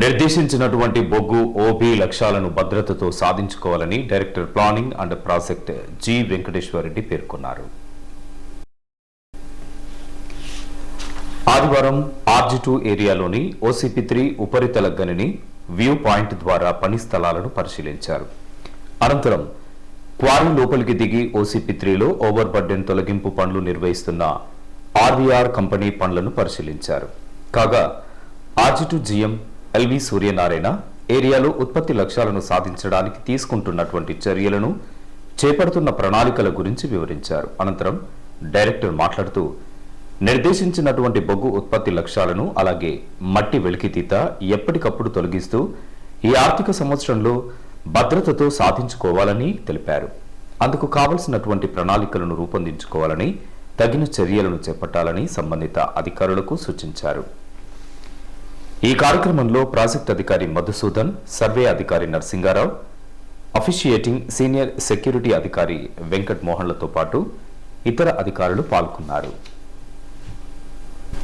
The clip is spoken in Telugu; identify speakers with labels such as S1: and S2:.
S1: నిర్దేశించినటువంటి బొగ్గు ఓబీ లక్ష్యాలను భద్రతతో సాధించుకోవాలని director planning and project G Venkateswarareddy పేర్కొన్నారు. ఆదివారం ఆర్జీ టూ ఏరియాలోని ఓసీపీ త్రీ ఉపరితల గనిని వ్యూ పాయింట్ ద్వారా పని స్థలాలను పరిశీలించారు. అనంతరం క్వారీ లోపలికి దిగి ఓసీపీ త్రీలో ఓవర్ బర్డెన్ తొలగింపు పనులు నిర్వహిస్తున్న ఆర్వీఆర్ కంపెనీ పనులను పరిశీలించారు. కాగా ఆర్జీ జీఎం ఎల్వి సూర్యనారాయణ ఏరియాలో ఉత్పత్తి లక్ష్యాలను సాధించడానికి తీసుకుంటున్నటువంటి చర్యలను చేపడుతున్న ప్రణాళికల గురించి వివరించారు. అనంతరం డైరెక్టర్ మాట్లాడుతూ నిర్దేశించినటువంటి బొగ్గు ఉత్పత్తి లక్ష్యాలను అలాగే మట్టి వెలికితీత ఎప్పటికప్పుడు తొలగిస్తూ ఈ ఆర్థిక సంవత్సరంలో భద్రతతో సాధించుకోవాలని తెలిపారు. అందుకు కావలసినటువంటి ప్రణాళికలను రూపొందించుకోవాలని తగిన చర్యలను చేపట్టాలని సంబంధిత అధికారులకు సూచించారు. ఈ కార్యక్రమంలో ప్రాజెక్ట్ అధికారి మధుసూదన్ సర్వే అధికారి నరసింగారావు అఫిషియేటింగ్ సీనియర్ సెక్యూరిటీ అధికారి వెంకట్ మోహన్లతో పాటు ఇతర అధికారులు పాల్గొన్నారు.